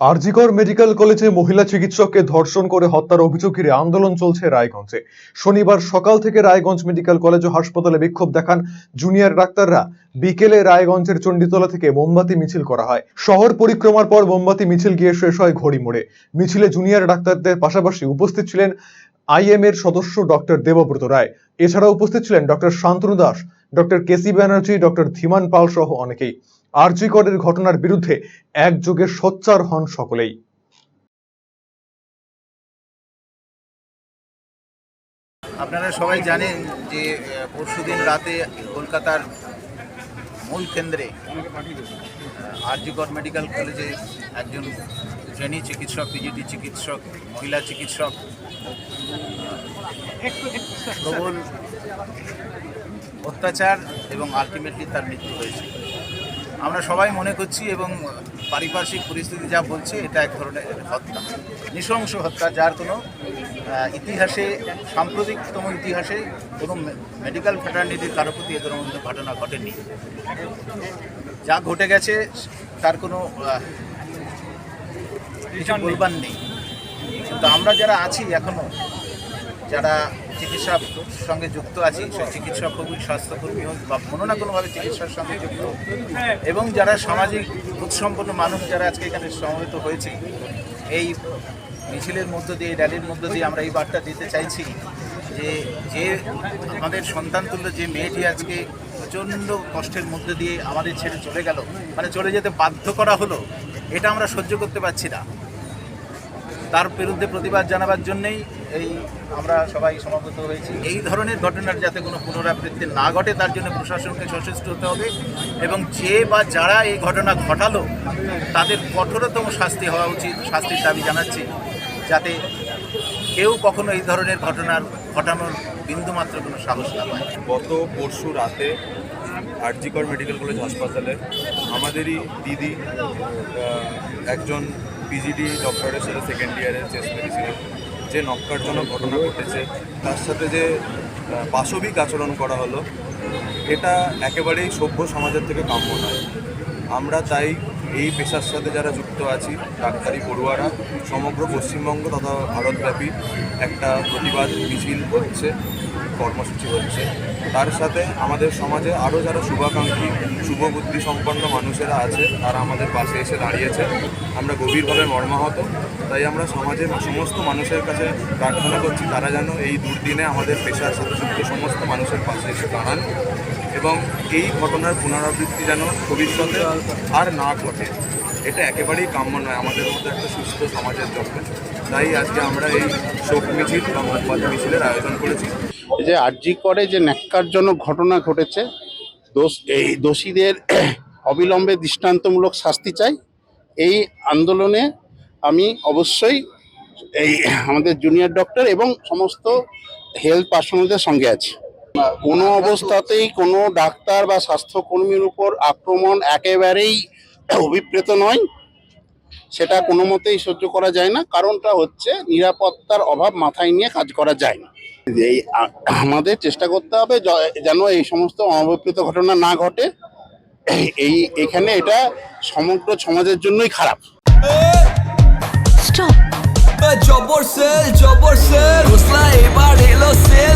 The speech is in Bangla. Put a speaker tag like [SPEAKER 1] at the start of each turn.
[SPEAKER 1] আরজিকর মেডিকেল কলেজে মহিলা চিকিৎসককে ধর্ষণ করে হত্যার অভিযোগ ঘিরে আন্দোলন চলছে রায়গঞ্জে। শনিবার সকাল থেকে রায়গঞ্জ মেডিকেল কলেজ ও হাসপাতালে বিক্ষোভ দেখান জুনিয়র ডাক্তাররা। বিকেলে রায়গঞ্জের চণ্ডীতলা থেকে মোমবাতি মিছিল করা হয়। শহর পরিক্রমার পর মোমবাতি মিছিল গিয়ে শেষ হয় ঘড়ি মোড়ে। মিছিলে জুনিয়র ডাক্তারদের পাশাপাশি উপস্থিত ছিলেন আইএম এর সদস্য ডক্টর দেবব্রত রায়। এছাড়া উপস্থিত ছিলেন doctor Shantanu Das, doctor KC Banerjee, doctor Dhiman Pal সহ অনেকেই। আরজি করের ঘটনার বিরুদ্ধে একযোগে সোচ্চার হন সকলেই।
[SPEAKER 2] আপনারা সবাই জানেন যে পরশুদিন রাতে কলকাতার মূল কেন্দ্রে আরজিকর মেডিকেল কলেজে একজন ট্রেনি চিকিৎসক পিজিটি চিকিৎসক, মহিলা চিকিৎসক প্রবল অত্যাচার এবং আলটিমেটলি তার মৃত্যু হয়েছে। আমরা সবাই মনে করছি এবং পারিপার্শ্বিক পরিস্থিতি যা বলছে এটা এক ধরনের হত্যা নৃশংস হত্যা যার কোনো ইতিহাসে সাম্প্রতিকতম ইতিহাসে কোনো মেডিকেল ফ্যাটার্নিটির কারও প্রতি এ ধরনের ঘটনা ঘটেনি। যা ঘটে গেছে তার কোনো কিছু বলবার নেই। কিন্তু আমরা যারা আছি এখনও যারা চিকিৎসার সঙ্গে যুক্ত আছি সে চিকিৎসক হোক স্বাস্থ্যকর্মী হোক বা কোনো না কোনোভাবে চিকিৎসার সঙ্গে যুক্ত। এবং যারা সামাজিক বোধসম্পন্ন মানুষ যারা আজকে এখানে সমবেত হয়েছে, এই মিছিলের মধ্য দিয়ে র্যালির মধ্য দিয়ে আমরা এই বার্তা দিতে চাইছি যে যে আমাদের সন্তান তুল্য যে মেয়েটি আজকে প্রচণ্ড কষ্টের মধ্যে দিয়ে আমাদের ছেড়ে চলে গেল মানে চলে যেতে বাধ্য করা হলো, এটা আমরা সহ্য করতে পারছি না। তার বিরুদ্ধে প্রতিবাদ জানাবার জন্যই এই আমরা সবাই সমাগত হয়েছি। এই ধরনের ঘটনার যাতে কোনো পুনরাবৃত্তি না ঘটে, তার জন্য প্রশাসনকে সচেষ্ট হতে হবে এবং যে বা যারা এই ঘটনা ঘটালো, তাদের কঠোরতম শাস্তি হওয়া উচিত, শাস্তির দাবি জানাচ্ছি। যাতে কেউ কখনো এই ধরনের ঘটনার ঘটানোর বিন্দুমাত্র কোনো সাহস না পায়।
[SPEAKER 3] গত পরশু রাতে আরজিকর মেডিকেল কলেজ হাসপাতালে আমাদেরই দিদি একজন পিজিডি ডক্টরের সাথে সেকেন্ড ইয়ারের চেস্ট মেডিসিনের যে নক্কারজনক ঘটনা ঘটেছে, তার সাথে যে পাশবিক আচরণ করা হলো, এটা একেবারেই সভ্য সমাজের থেকে কাম্য নয়। আমরা তাই এই পেশার সাথে যারা যুক্ত আছি, ডাক্তারি পড়ুয়ারা, সমগ্র পশ্চিমবঙ্গ তথা ভারতব্যাপী একটা প্রতিবাদ মিছিল হচ্ছে, কর্মসূচি হচ্ছে। তার সাথে আমাদের সমাজে আরও যারা শুভাকাঙ্ক্ষী, শুভবুদ্ধি সম্পন্ন মানুষেরা আছে, তারা আমাদের পাশে এসে দাঁড়িয়েছে। আমরা গভীরভাবে মর্মাহত, তাই আমরা সমাজের সমস্ত মানুষের কাছে প্রার্থনা করছি, তারা যেন এই দুর্দিনে আমাদের পেশার সাথে যুক্ত সমস্ত মানুষের পাশে এসে দাঁড়ান। এবং এই ঘটনার পুনরাবৃত্তি যেন ভবিষ্যতে আর না ঘটে, এটা একেবারেই কাম্য নয়। আমাদের মতো একটা সুস্থ সমাজের জন্য। তাই আজকে আমরা এই শোক মিছিল বা মোমবাতি মিছিলের আয়োজন করেছি।
[SPEAKER 4] যে আরজি করে যে ন্যাক্কারজনক ঘটনা ঘটেছে, দোষ, এই দোষীদের অবিলম্বে দৃষ্টান্তমূলক শাস্তি চাই। এই আন্দোলনে আমি অবশ্যই এই আমাদের জুনিয়র ডক্টর এবং সমস্ত হেলথ পার্সোনালদের সঙ্গে আছি। কোনো অবস্থাতেই কোনো ডাক্তার বা স্বাস্থ্যকর্মীর উপর আক্রমণ একেবারেই অভিপ্রেত নয়। সেটা কোনো মতেই সহ্য করা যায় না। কারণটা হচ্ছে নিরাপত্তার অভাব মাথায় নিয়ে কাজ করা যায় না। এই আমাদের চেষ্টা করতে হবে যেন এই সমস্ত অনভিপ্রেত ঘটনা না ঘটে। এই- এখানে এটা সমগ্র সমাজের জন্যই খারাপ.
[SPEAKER 5] জবর সেল জবর সেল এবার এলো সেল।